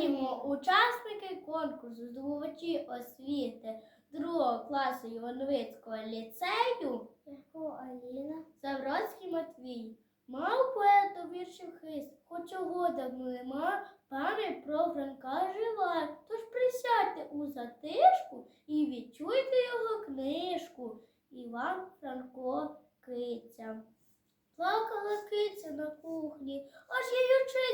Вітаємо учасники конкурсу здобувачі освіти другого класу Івановицького ліцею Аліна. Завроцький Матвій. Мав поета віршів хист, хоч чого давно нема, пам'ять про Франка жива. Тож присядьте у затишку і відчуйте його книжку. Іван Франко Киця. Плакала киця на кухні, аж її очиці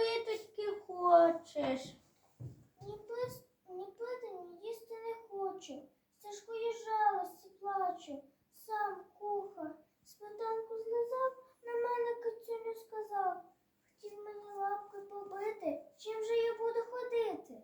Їсти хочеш? Ні пис, ні пити, ні їсти не хочу. Стежкою жалості плачу. Сам кухар сметанку злизав, на мене кицюню сказав. Хотів мені лапки побити, чим же я буду ходити?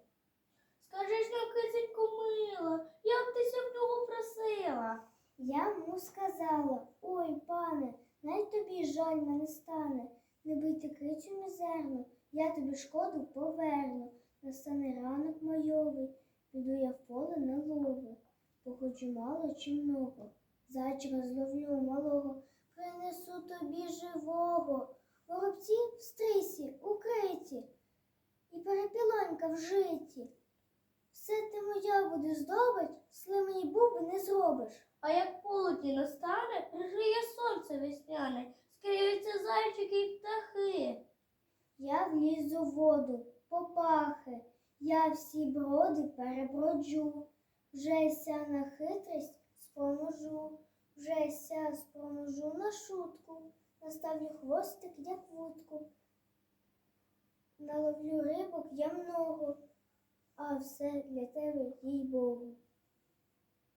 Скажи ж нам, киценько мила, як ти нього просила? Я йому сказала, ой, пане, най тобі жаль мене стане. Не бийте кицю мізерну, я тобі шкоду поверну. Настане ранок майовий, піду я в поле на лови. Походжу мало чи много, зайчика зловлю малого, принесу тобі живого. Воробці в стрісі, укриті, і перепілонька в житті. Все ти моя буде здобич, сли мені буби не зробиш. А як полудні настане, гріє сонце весняне, скриються зайчики й птахи. Я влізу в воду, попахи, я всі броди переброджу, вже ся на хитрість споможу, вже ся споможу на шутку, наставлю хвостик, як вудку. Наловлю рибок я много, а все для тебе, їй Богу.